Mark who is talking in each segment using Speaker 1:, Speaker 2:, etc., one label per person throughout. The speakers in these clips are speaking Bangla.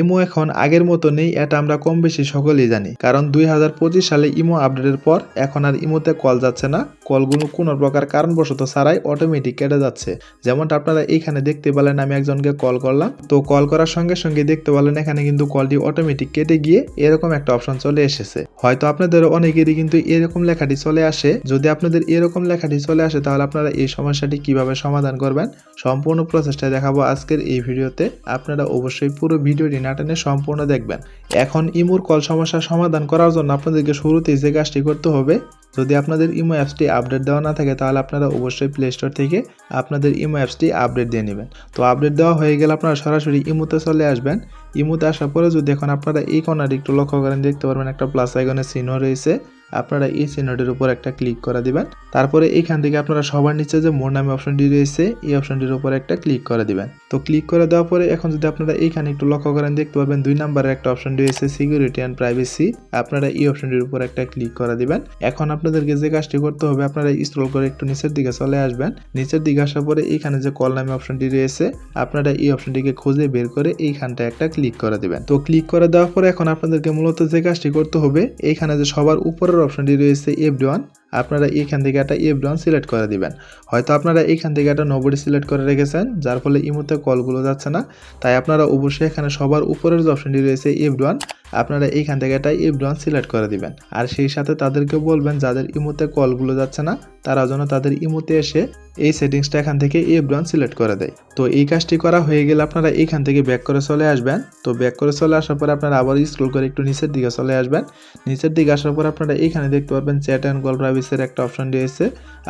Speaker 1: ইমো এখন আগের মতো নেই, এটা আমরা কম বেশি সকলেই জানি। কারণ দুই হাজার পঁচিশ সালে ইমো আপডেটের পর এখন আর ইমোতে কল যাচ্ছে না। কলগুলো কোনো প্রকার কারণবশত ছাড়াই অটোমেটিক কেটে যাচ্ছে। যেমনটা আপনারা এইখানে দেখতে পেলেন, আমি একজনকে কল করলাম। তো কল করার সঙ্গে সঙ্গে দেখতে পেলেন, এখানে কিন্তু কলটি অটোমেটিক কেটে গিয়ে এরকম একটা অপশন চলে এসেছে। হয়তো আপনাদের অনেকেরই কিন্তু এরকম লেখাটি চলে আসে। যদি আপনাদের এরকম লেখাটি চলে আসে, তাহলে আপনারা এই সমস্যাটি কীভাবে সমাধান করবেন? সম্পূর্ণ প্রসেসটা দেখাবো আজকের এই ভিডিওতে। আপনারা অবশ্যই পুরো ভিডিওটি না টেনে সম্পূর্ণ দেখবেন। এখন ইমোর কল সমস্যা সমাধান করার জন্য আপনাদেরকে শুরুতেই যে কাজটি করতে হবে, যদি আপনাদের ইমো অ্যাপসটি আপডেট দেওয়া না থাকে, তাহলে আপনারা অবশ্যই প্লে স্টোর থেকে আপনাদের ইমো অ্যাপসটি আপডেট দিয়ে নেবেন। তো আপডেট দেওয়া হয়ে গেলে আপনারা সরাসরি ইমোতে চলে আসবেন। ইমোতে আসার পরে যদি এখন আপনারা এই কর্নারে একটু লক্ষ্য করেন, দেখতে পারবেন একটা প্লাস আইকনের চিহ্ন রয়েছে। আপনারা এই চিহ্নটির উপর একটা ক্লিক করে দিবেন। তারপরে এইখান থেকে আপনারা সবার নিচে যে মোর নামে অপশনটি রয়েছে, এই অপশনটির উপর একটা ক্লিক করে দিবেন। তো ক্লিক করে দেওয়ার পরে এখন যদি আপনারা এইখানে একটু লক্ষ্য করেন, দেখতে পাবেন দুই নাম্বারের একটা অপশন রয়েছে সিকিউরিটি অ্যান্ড প্রাইভেসি আপনারা এই অপশনটির উপর একটা ক্লিক করে দিবেন। এখন আপনাদেরকে যে কাজটি করতে হবে, আপনারা স্ক্রল করে একটু নিচের দিকে চলে আসবেন। নিচের দিকে আসার পরে এইখানে যে কল নামে অপশনটি রয়েছে, আপনারা এই অপশনটিকে খুঁজে বের করে এইখানটা একটা ক্লিক করে দিবেন। তো ক্লিক করে দেওয়ার পরে এখন আপনাদেরকে মূলত যে কাজটি করতে হবে এইখানে যে সবার উপরের অপশনটি রয়েছে এফডি ওয়ান আপনারা এইখান থেকে একটা এফডি ওয়ান সিলেক্ট করে দিবেন। হয়তো আপনারা এইখান থেকে একটা নোবডি সিলেক্ট করে রেখেছেন, যার ফলে ইমোতে কলগুলো যাচ্ছে না। তাই আপনারা অবশ্যই এখানে সবার উপরের যে অপশনটি রয়েছে এফডি ওয়ান আপনারা এইখান থেকে একটা এফডি ওয়ান সিলেক্ট করে দিবেন। আর সেই সাথে তাদেরকে বলবেন, যাদের ইমোতে কলগুলো যাচ্ছে না, তারা যেন তাদের ইমোতে এসে এই সেটিংসটা এখান থেকে এফডি ওয়ান সিলেক্ট করে দেয়। তো এই কাজটি করা হয়ে গেলে আপনারা এইখান থেকে ব্যাক করে চলে আসবেন। তো ব্যাক করে চলে আসার পর আপনারা আবার স্ক্রল করে একটু নিচের দিকে চলে আসবেন। নিচের দিকে আসার পর আপনারা এইখানে দেখতে পারবেন চ্যাট অ্যান্ড কল প্রাইভেসির একটা অপশন রয়েছে,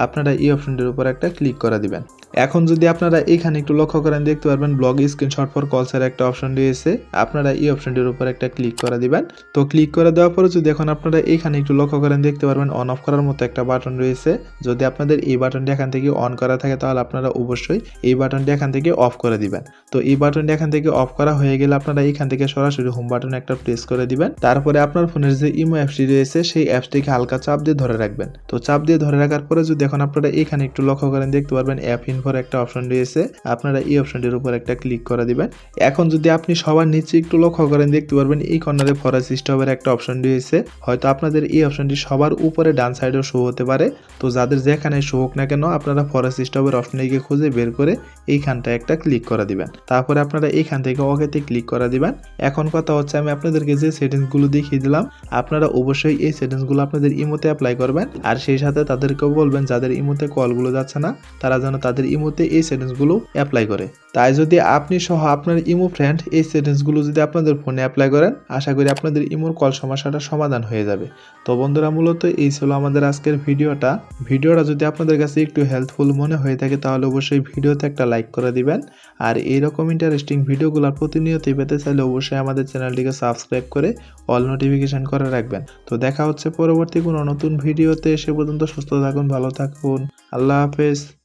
Speaker 1: আপনারা এই অপশনটির উপর একটা ক্লিক করে দিবেন। এখন যদি আপনারা এখানে একটু লক্ষ্য করেন, দেখতে পারবেন ব্লগ স্ক্রিনশট ফর কলসের একটা অপশন রয়েছে, আপনারা এই অপশনটির উপর একটা ক্লিক করে দিবেন। তো ক্লিক করে দেওয়ার পরে যদি এখন আপনারা এখানে একটু লক্ষ্য করেন, দেখতে পারবেন অন অফ করার মতো একটা বাটন রয়েছে। যদি আপনাদের এই বাটনটি এখান থেকে অন করা থাকে, তাহলে আপনারা অবশ্যই এই বাটনটি এখান থেকে অফ করে দিবেন। তো এই বাটনটি এখান থেকে অফ করা হয়ে গেলে আপনারা এখান থেকে সরাসরি হোম বাটন একটা প্রেস করে দিবেন। তারপরে আপনার ফোনের যে ইমো অ্যাপসটি রয়েছে, সেই অ্যাপসটিকে হালকা চাপ দিয়ে ধরে রাখবেন। তো চাপ দিয়ে ধরে রাখার পরে যদি এখন আপনারা এখানে একটু লক্ষ্য করেন, দেখতে পারবেন অ্যাপ ইনফোর একটা অপশন রয়েছে। আপনারা এই অপশনটির উপর একটা ক্লিক করে দিবেন। এখন যদি আপনি সবার নিচে একটু লক্ষ্য করেন, দেখতে পারবেন এই কর্নারে ফরেস্ট স্টপের একটা অপশন রয়েছে। হয়তো আপনাদের এই অপশনটি সবার উপরে ডান সাইডেও শো হতে পারে। তো যাদের যেখানে শো হোক না কেন, আপনারা ফরেস্ট স্টপের অপশনে গিয়ে খুঁজে বের করে এইখানটা একটা ক্লিক করে দিবেন। তারপরে আপনারা এইখান থেকে ওকেতে ক্লিক করে দিবেন। এখন কথা হচ্ছে, আমি আপনাদেরকে যে সেটিংসগুলো দেখিয়ে দিলাম, আপনারা অবশ্যই এই সেটিংসগুলো আপনাদের ইমোতে অ্যাপ্লাই করবেন। আর সেই সাথে তাদেরকেও বলবেন, যাদের ইমোতে কলগুলো যাচ্ছে না, তারা যেন তাদের ইমোতে এই সেটিংসগুলো অ্যাপ্লাই করে। তাই যদি আপনি সহ আপনার ইমো ফ্রেন্ড এই সেটিংসগুলো যদি আপনাদের ফোনে অ্যাপ্লাই করেন, আশা করি আপনাদের ইমোর কল সমস্যাটা সমাধান হয়ে যাবে। তো বন্ধুরা, মূলত এই ছিল আমাদের আজকের ভিডিওটা। ভিডিওটা যদি আপনাদের কাছে একটু হেল্পফুল মনে হয়ে থাকে, তাহলে অবশ্যই ভিডিওতে একটা লাইক করে দিবেন। আর এইরকম ইন্টারেস্টিং ভিডিওগুলো প্রতিনিয়তই পেতে চাইলে অবশ্যই আমাদের চ্যানেলটিকে সাবস্ক্রাইব করে অল নোটিফিকেশন করে রাখবেন। তো দেখা হচ্ছে পরবর্তী কোনো নতুন ভিডিওতে। সে পর্যন্ত সুস্থ থাকুন ভালো থাকুন। আল্লাহ হাফেজ।